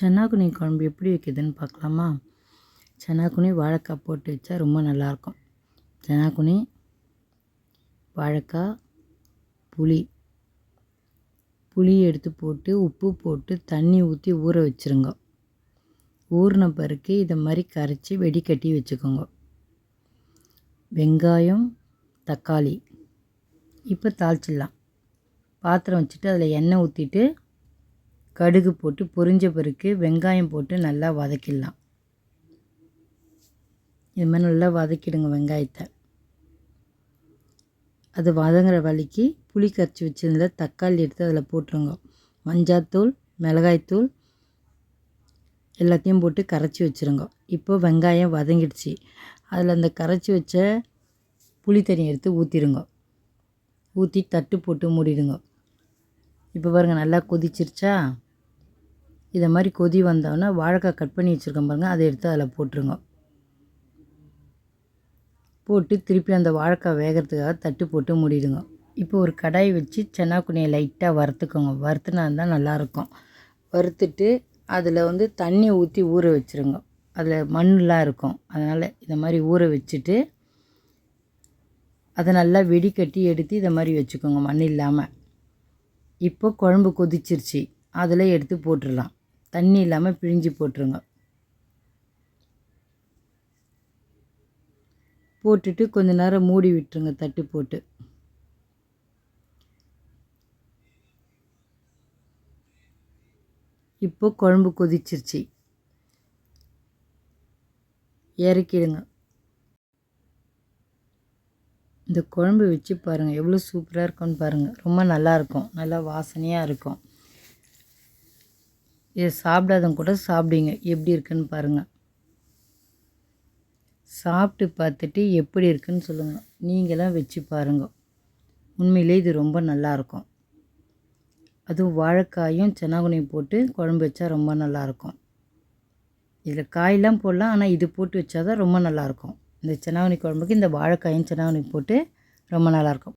சென்னாக்குனி குழம்பு எப்படி வைக்கிறதுன்னு பார்க்கலாமா? சென்னாக்குனி வாழைக்காய் போட்டு வச்சா ரொம்ப நல்லாயிருக்கும். சென்னாக்குனி வாழைக்காய் புளி. புளி எடுத்து போட்டு உப்பு போட்டு தண்ணி ஊற்றி ஊற வச்சுருங்க. ஊறின பிறகு இதை மாதிரி கரைச்சி வெடிக்கட்டி வச்சுக்கோங்க. வெங்காயம் தக்காளி. இப்போ தாளிச்சிடலாம். பாத்திரம் வச்சுட்டு அதில் எண்ணெய் ஊற்றிட்டு கடுகு போட்டு பொரிஞ்ச பிறகு வெங்காயம் போட்டு நல்லா வதக்கிடலாம். இது மாதிரி நல்லா வதக்கிடுங்க வெங்காயத்தை. அது வதங்குற வழிக்கு புளி கரைச்சி வச்சிருந்த தக்காளி எடுத்து அதில் போட்டுருங்க. மஞ்சாத்தூள் மிளகாய்த்தூள் எல்லாத்தையும் போட்டு கரைச்சி வச்சுருங்க. இப்போ வெங்காயம் வதங்கிடுச்சு. அதில் அந்த கரைச்சி வச்ச புளி தண்ணி எடுத்து ஊற்றிடுங்க ஊற்றி தட்டு போட்டு மூடிடுங்க. இப்போ பாருங்கள் நல்லா கொதிச்சிருச்சா? இதை மாதிரி கொதி வந்தோடனே வாழைக்காய் கட் பண்ணி வச்சுருக்கோம் பாருங்கள் அதை எடுத்து அதில் போட்டுருங்க. போட்டு திருப்பி அந்த வாழைக்காய் வேகிறதுக்காக தட்டு போட்டு மூடிடுங்க. இப்போ ஒரு கடாய் வச்சு சென்னாக்குனியை லைட்டாக வறுத்துக்கோங்க. வறுத்துனா தான் நல்லாயிருக்கும் வறுத்துட்டு அதில் வந்து தண்ணி ஊற்றி ஊற வச்சுருங்க. அதில் மண்ணெலாம் இருக்கும். அதனால் இதை மாதிரி ஊற வச்சுட்டு அதை நல்லா வெடிக்கட்டி எடுத்து இதை மாதிரி வச்சுக்கோங்க. மண் இல்லாமல் இப்போ குழம்பு கொதிச்சிருச்சு. அதில் எடுத்து போட்டுடலாம் தண்ணி இல்லாமல் பிழிஞ்சு போட்டுருங்க. போட்டுட்டு கொஞ்ச நேரம் மூடி விட்டுருங்க தட்டு போட்டு. இப்போ குழம்பு கொதிச்சிருச்சு. இறக்கிடுங்க. இந்த குழம்பு வச்சு பாருங்கள் எவ்வளோ சூப்பராக இருக்கும்னு பாருங்கள் ரொம்ப நல்லாயிருக்கும் நல்லா வாசனையாக இருக்கும். இதை சாப்பிடாதவங்க கூட சாப்பிடுங்க. எப்படி இருக்குன்னு பாருங்கள் சாப்பிட்டு பார்த்துட்டு எப்படி இருக்குன்னு சொல்லுங்கள் நீங்களாம் வச்சு பாருங்கள் உண்மையிலே இது ரொம்ப நல்லாயிருக்கும் அதுவும் வாழைக்காயும் சென்னாகுனையும் போட்டு குழம்பு வச்சா ரொம்ப நல்லாயிருக்கும் இதில் காயெல்லாம் போடலாம். ஆனால் இது போட்டு வச்சா தான் ரொம்ப நல்லாயிருக்கும் இந்த சென்னாகுனி குழம்புக்கு இந்த வாழைக்காயும் சென்னாகுனி போட்டு ரொம்ப நல்லாயிருக்கும்